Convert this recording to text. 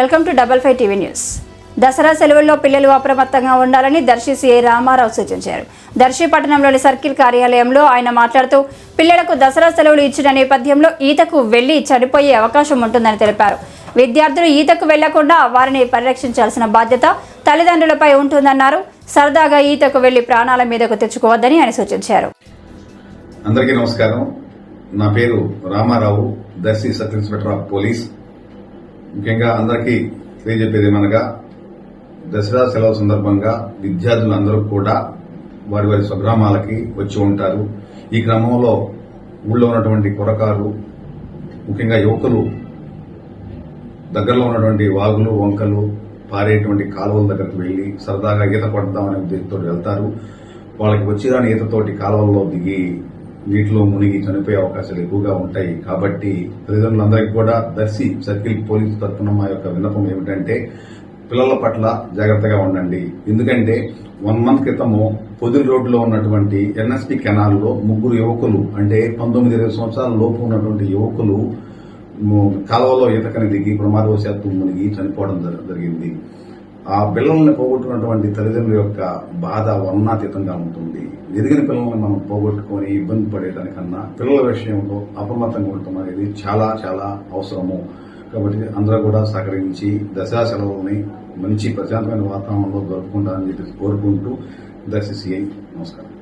Welcome to double five TV news. Dasara సెలవుల్లో పిల్లలు అప్రమత్తంగా ఉండాలని దర్శి సిఐ రామారావు సూచించారు. దర్శి పట్టణంలోని సర్కిల్ కార్యాలయంలో ఆయన మాట్లాడుతూ పిల్లలకు దసరా సెలవులు ఇచ్చిన నేపథ్యంలో ఈతకు వెళ్ళి చనిపోయే అవకాశం ఉంటుందని తెలిపారు. విద్యార్థులు ఈతకు వెళ్ళకుండా వారిని పరిరక్షించాల్సిన బాధ్యత తల్లిదండ్రులపై ఉంటుందన్నారు. సరదాగా ఈతకు వెళ్ళి ప్రాణాల మీదకు తెచ్చుకోవద్దని ఆయన సూచించారు. అందరికీ నమస్కారం. నా పేరు Ramarao Darsi sub inspector of police. ముఖ్యంగా అందరికీ తెలియజెప్పేది ఏమనగా దసరా సెలవు సందర్భంగా విద్యార్థులందరూ కూడా వారి వారి స్వగ్రామాలకి వచ్చి ఉంటారు. ఈ క్రమంలో ఊళ్ళో ఉన్నటువంటి కొరకారు ముఖ్యంగా యువకులు దగ్గరలో ఉన్నటువంటి వాగులు వంకలు పారేటువంటి కాలువల దగ్గరకు వెళ్ళి సరదాగా ఈత కొడదామనే ఉద్దేశంతో వెళ్తారు. వాళ్ళకి వచ్చిరాని ఈతతోటి కాలువల్లో దిగి నీటిలో మునిగి చనిపోయే అవకాశాలు ఎక్కువగా ఉంటాయి. కాబట్టి తల్లిదండ్రులందరికీ కూడా దర్శి సర్కిల్ పోలీసు తరఫున మా యొక్క విన్నపం ఏమిటంటే పిల్లల పట్ల జాగ్రత్తగా ఉండండి. ఎందుకంటే వన్ మంత్ క్రితము పొదిలి రోడ్డులో ఉన్నటువంటి ఎన్ఎస్పి కెనాల్లో ముగ్గురు యువకులు అంటే పంతొమ్మిది ఇరవై సంవత్సరాల లోపు ఉన్నటువంటి యువకులు కాలువలో ఈతకని దిగి ప్రమాదవశాత్తు మునిగి చనిపోవడం జరిగింది. ఆ పిల్లల్ని పోగొట్టుకున్నటువంటి తల్లిదండ్రుల యొక్క బాధ వర్ణాతీతంగా ఉంటుంది. ఎదిగిన పిల్లల్ని మనం పోగొట్టుకొని ఇబ్బంది పడేదానికన్నా పిల్లల విషయంలో అప్రమత్తంగా ఉండటం అనేది చాలా చాలా అవసరము. కాబట్టి అందరూ కూడా సహకరించి దశా సెలవుల్ని మంచి ప్రశాంతమైన వాతావరణంలో జరుపుకుంటారని చెప్పి కోరుకుంటూ దశ సిఐ నమస్కారం.